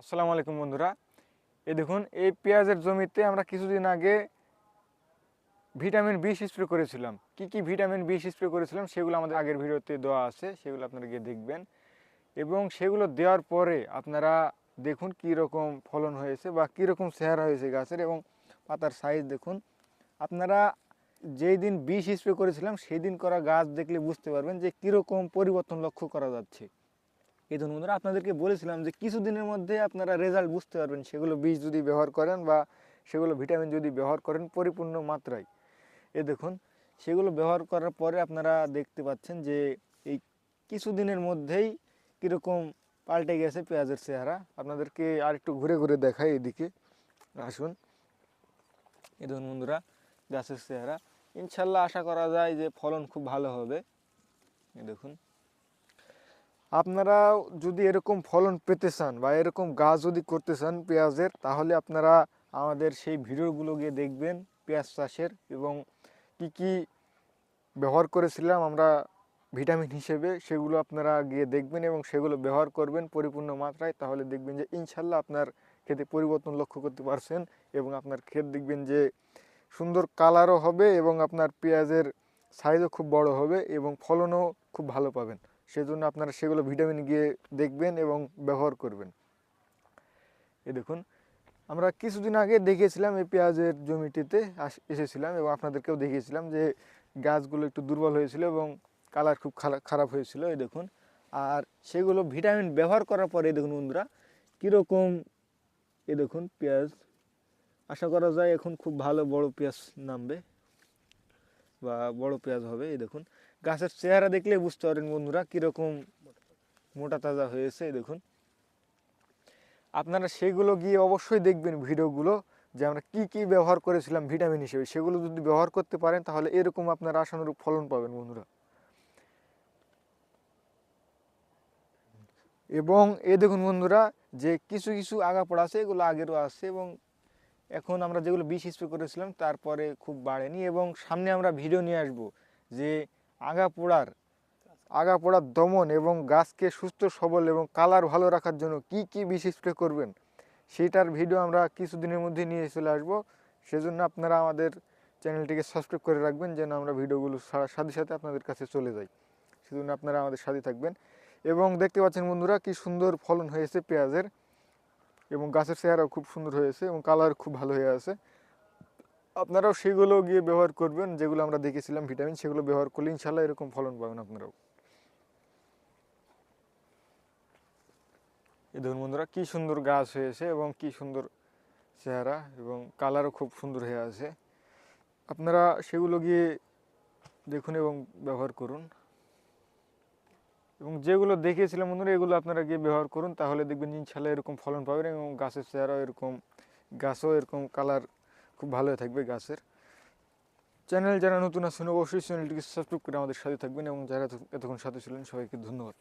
আসসালামু আলাইকুম বন্ধুরা। এই দেখুন, এই পেঁয়াজের জমিতে আমরা কিছুদিন আগে ভিটামিন বিশ স্প্রে করেছিলাম। কি কি ভিটামিন বিশ স্প্রে করেছিলাম সেগুলো আমাদের আগের ভিডিওতে দেওয়া আছে, সেগুলো আপনারা গিয়ে দেখবেন। এবং সেগুলো দেওয়ার পরে আপনারা দেখুন কি রকম ফলন হয়েছে বা কি রকম হয়েছে গাছের এবং পাতার সাইজ দেখুন। আপনারা যেই দিন বিষ স্প্রে করেছিলাম, সেই দিন করা গাছ দেখলে বুঝতে পারবেন যে কীরকম পরিবর্তন লক্ষ্য করা যাচ্ছে। এই ধরুন বন্ধুরা, আপনাদেরকে বলেছিলাম যে কিছুদিনের মধ্যে আপনারা রেজাল্ট বুঝতে পারবেন সেগুলো বীজ যদি ব্যবহার করেন বা সেগুলো ভিটামিন যদি ব্যবহার করেন পরিপূর্ণ মাত্রায়। এ দেখুন, সেগুলো ব্যবহার করার পরে আপনারা দেখতে পাচ্ছেন যে এই কিছুদিনের মধ্যেই কীরকম পাল্টে গেছে পেঁয়াজের চেহারা। আপনাদেরকে আর একটু ঘুরে ঘুরে দেখাই এদিকে। আসুন। এ দেখুন বন্ধুরা, গাছের চেহারা। ইনশাল্লাহ আশা করা যায় যে ফলন খুব ভালো হবে। এ দেখুন। আপনারা যদি এরকম ফলন পেতে চান বা এরকম গাছ যদি করতে চান পেঁয়াজের, তাহলে আপনারা আমাদের সেই ভিডিওগুলো গিয়ে দেখবেন পেঁয়াজ চাষের এবং কি কি ব্যবহার করেছিলাম আমরা ভিটামিন হিসেবে সেগুলো আপনারা গিয়ে দেখবেন এবং সেগুলো ব্যবহার করবেন পরিপূর্ণ মাত্রায়, তাহলে দেখবেন যে ইনশাল্লাহ আপনার খেতে পরিবর্তন লক্ষ্য করতে পারছেন এবং আপনার ক্ষেত দেখবেন যে সুন্দর কালারও হবে এবং আপনার পেঁয়াজের সাইজও খুব বড় হবে এবং ফলনও খুব ভালো পাবেন। সেজন্য আপনারা সেগুলো ভিটামিন গিয়ে দেখবেন এবং ব্যবহার করবেন। এ দেখুন, আমরা কিছুদিন আগে দেখিয়েছিলাম এই পেঁয়াজের জমিটিতে এসেছিলাম এবং আপনাদেরকেও দেখিয়েছিলাম যে গাছগুলো একটু দুর্বল হয়েছিল এবং কালার খুব খারা- খারাপ হয়েছিল, এই দেখুন। আর সেগুলো ভিটামিন ব্যবহার করার পরে দেখুন বন্ধুরা, কীরকম এ দেখুন পেঁয়াজ। আশা করা যায় এখন খুব ভালো বড় পেঁয়াজ নামবে বা বড় পেঁয়াজ হবে, এই দেখুন। গাছের চেহারা দেখলে বুঝতে পারেন বন্ধুরা কীরকম মোটা তাজা হয়েছে দেখুন। আপনারা সেগুলো গিয়ে অবশ্যই দেখবেন ভিডিওগুলো যে আমরা কি কি ব্যবহার করেছিলাম ভিটামিন হিসেবে। সেগুলো যদি ব্যবহার করতে পারেন, তাহলে এরকম আপনারা আশানুরূপ ফলন পাবেন বন্ধুরা। এবং এ দেখুন বন্ধুরা, যে কিছু কিছু আগাপড়া আছে, এগুলো আগেরও আছে এবং এখন আমরা যেগুলো বিষ স্প্রে করেছিলাম, তারপরে খুব বাড়েনি এবং সামনে আমরা ভিডিও নিয়ে আসব যে আগাপোড়ার আগাপোড়ার দমন এবং গাছকে সুস্থ, সবল এবং কালার ভালো রাখার জন্য কি কি বিষ স্প্রে করবেন সেইটার ভিডিও আমরা কিছুদিনের মধ্যে নিয়ে চলে আসব। সেজন্য আপনারা আমাদের চ্যানেলটিকে সাবস্ক্রাইব করে রাখবেন যেন আমরা ভিডিওগুলো সাথে সাথে আপনাদের কাছে চলে যাই। সেজন্য আপনারা আমাদের সাথে থাকবেন। এবং দেখতে পাচ্ছেন বন্ধুরা কি সুন্দর ফলন হয়েছে পেঁয়াজের এবং গাছের চেহারাও খুব সুন্দর হয়েছে এবং কালার খুব ভালো হয়ে আছে। আপনারাও সেগুলো গিয়ে ব্যবহার করবেন, যেগুলো আমরা দেখেছিলাম, ভিটামিন, সেগুলো ব্যবহার করলে ইনশাল্লাহ এরকম ফলন পাবেন আপনারাও। এই ধরুন বন্ধুরা, কি সুন্দর গাছ হয়েছে এবং কি সুন্দর চেহারা এবং কালারও খুব সুন্দর হয়ে আছে। আপনারা সেগুলো গিয়ে দেখুন এবং ব্যবহার করুন। এবং যেগুলো দেখিয়েছিলাম বন্ধুরা, এগুলো আপনারা গিয়ে ব্যবহার করুন, তাহলে দেখবেন ইনশাল্লাহ এরকম ফলন পাবেন এবং গাছের চেহারাও এরকম, গাছও এরকম কালার খুব ভালো থাকবে গাছের। চ্যানেল যারা নতুন আছেন, অবশ্যই চ্যানেলটিকে সাবস্ক্রাইব করে আমাদের সাথে থাকবেন এবং যারা এতক্ষণ সাথে ছিলেন, সবাইকে ধন্যবাদ।